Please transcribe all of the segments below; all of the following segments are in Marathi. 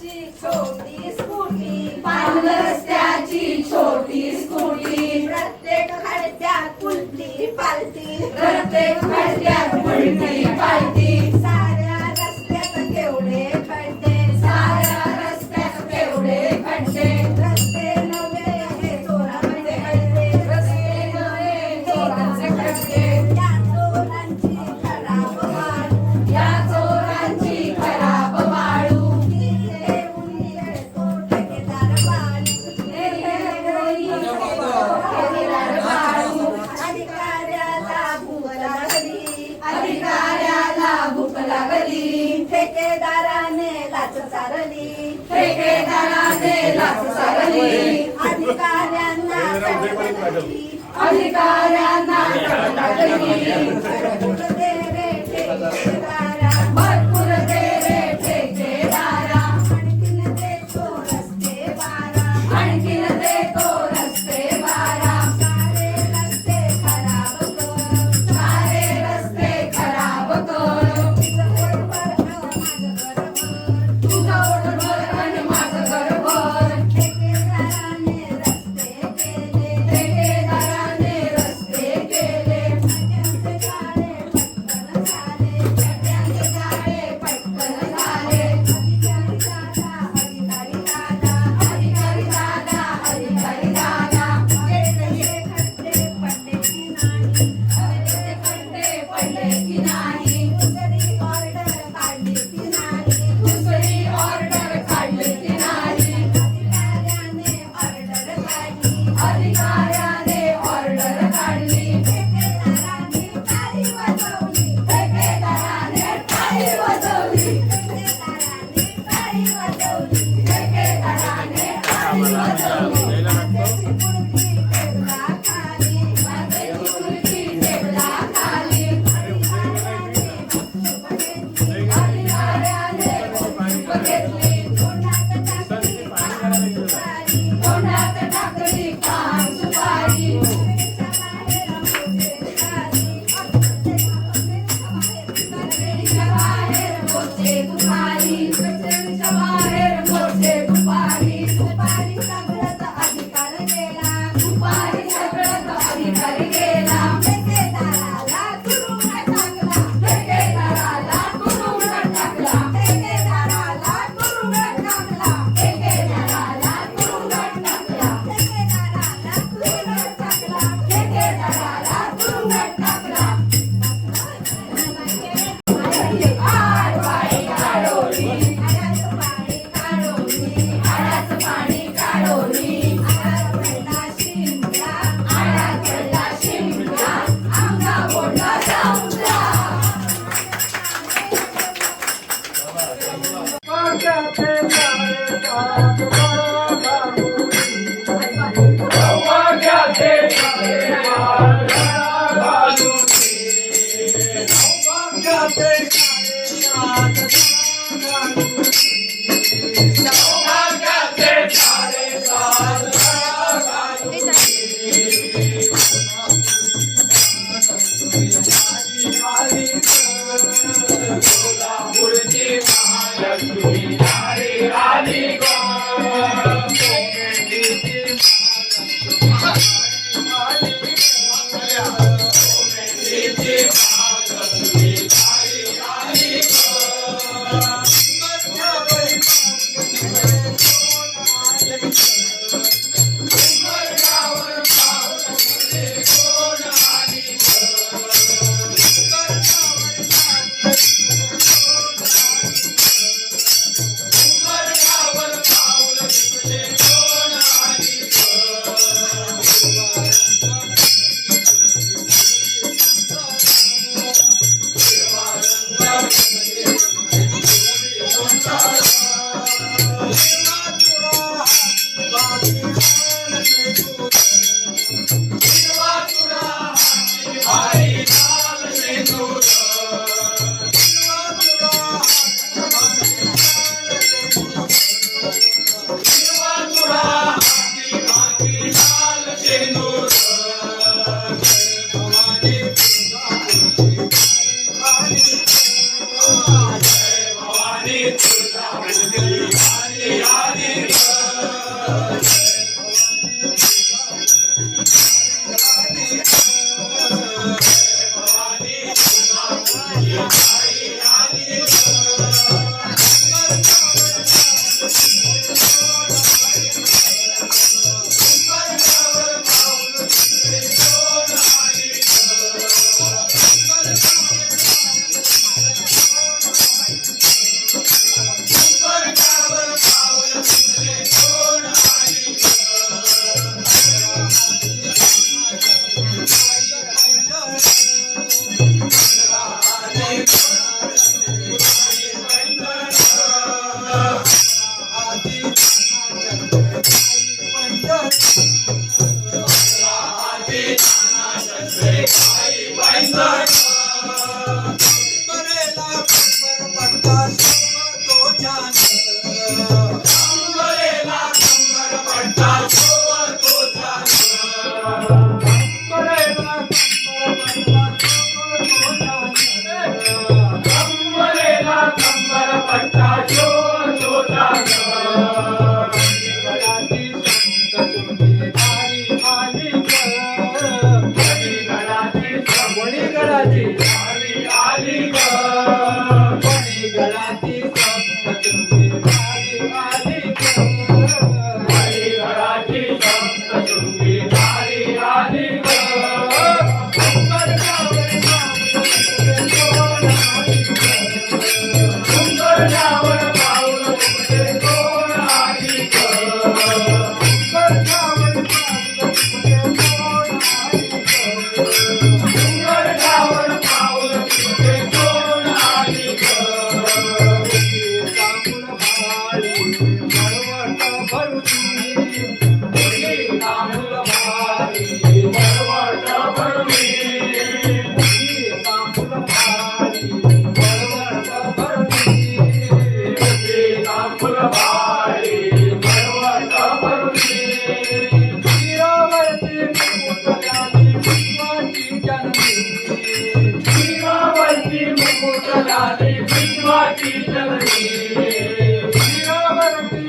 रस्त्याची छोटी स्कूटी पान रस्त्याची छोटी स्कूटी. प्रत्येक खडत्यात उलटी पालती प्रत्येक खडत्यात उलटी पालती. साऱ्या रस्त्यात केवढे खड्डे साऱ्या रस्त्यात केवढे खड्डे. रस्ते नवे आहे चोरामध्ये खड्डे रस्ते नवे चोराचे खड्डे അധികാര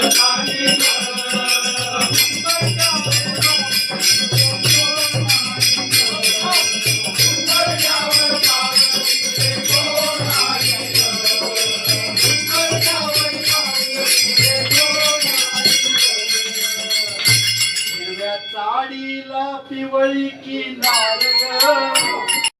Thank you.